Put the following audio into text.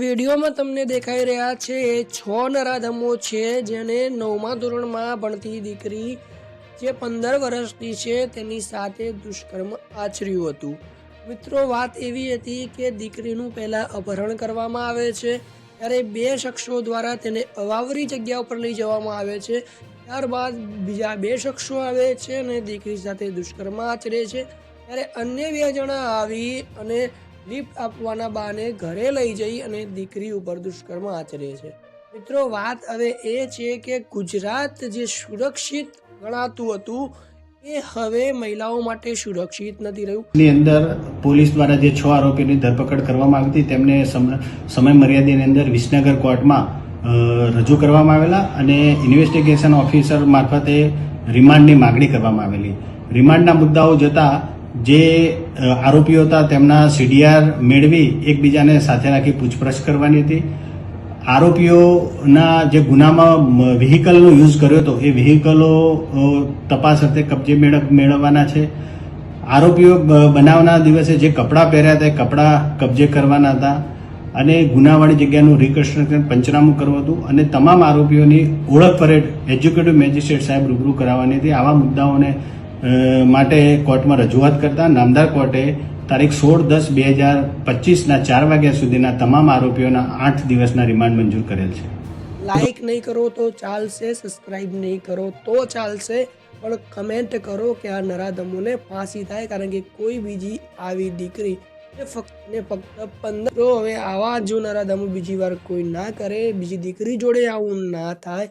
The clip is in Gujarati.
વિડીયોમાં તમને દેખાઈ રહ્યા છે, એ છ નરાધમો છે, જેને નવમા ધોરણમાં ભણતી દીકરી જે પંદર વર્ષની છે, તેની સાથે દુષ્કર્મ આચર્યું હતું. મિત્રો, વાત એવી હતી કે દીકરીનું પહેલાં અપહરણ કરવામાં આવે છે, ત્યારે બે શખ્સો દ્વારા તેને અવાવરી જગ્યા ઉપર લઈ જવામાં આવે છે. ત્યારબાદ બીજા બે શખ્સો આવે છે અને દીકરી સાથે દુષ્કર્મ આચરે છે. ત્યારે અન્ય બે જણા આવી અને લિફ્ટ આપવાના બહાને ઘરે લઈ જઈ અને દીકરી ઉપર દુષ્કર્મ આચરે છે. મિત્રો, વાત હવે એ છે કે ગુજરાત જે સુરક્ષિત ગણાતું હતું, એ હવે મહિલાઓ માટે સુરક્ષિત નથી રહ્યું. ની અંદર પોલીસ દ્વારા જે છ આરોપીની ધરપકડ કરવામાં આવી હતી, તેમને સમય મર્યાદાની અંદર વિસનગર કોર્ટમાં રજૂ કરવામાં આવેલા અને ઇન્વેસ્ટિગેશન ઓફિસર મારફતે રિમાન્ડની માગણી કરવામાં આવેલી. રિમાન્ડના મુદ્દાઓ જતા જે આરોપીઓ હતા તેમના સીડીઆર મેળવી એકબીજાને સાથે રાખી પૂછપરછ કરવાની હતી. આરોપીઓના જે ગુનામાં વ્હીકલનો યુઝ કર્યો હતો, એ વ્હીકલો તપાસ અર્થે કબજે મેળવ મેળવવાના છે. આરોપીઓ બનાવના દિવસે જે કપડાં પહેર્યા હતા, એ કપડાં કબજે કરવાના હતા અને ગુનાવાળી જગ્યાનું રિકન્સ્ટ્રક્શન પંચનામું કરવું હતું અને તમામ આરોપીઓની ઓળખ પરેડ એજ્યુકેટિવ મેજિસ્ટ્રેટ સાહેબ રૂબરૂ કરાવવાની હતી. આવા મુદ્દાઓને માટે કોર્ટમાં રજૂઆત કરતા નામદાર કોર્ટે તારીખ સોળ દસ બે હજાર પચીસના ચાર વાગ્યા સુધીના તમામ આરોપીઓના આઠ દિવસના રિમાન્ડ મંજૂર કરેલ છે. લાઈક નહીં કરો તો ચાલશે સબસ્ક્રાઇબ નહીં કરો તો ચાલશે, પણ કમેન્ટ કરો કે આ નરાધમોને ફાંસી થાય કારણ કે કોઈ બીજી આવી દીકરી એ ફક્ત ને ફક્ત પંદર હવે આવા જો નરાધમો બીજી વાર કોઈ ના કરે, બીજી દીકરી જોડે આવું ના થાય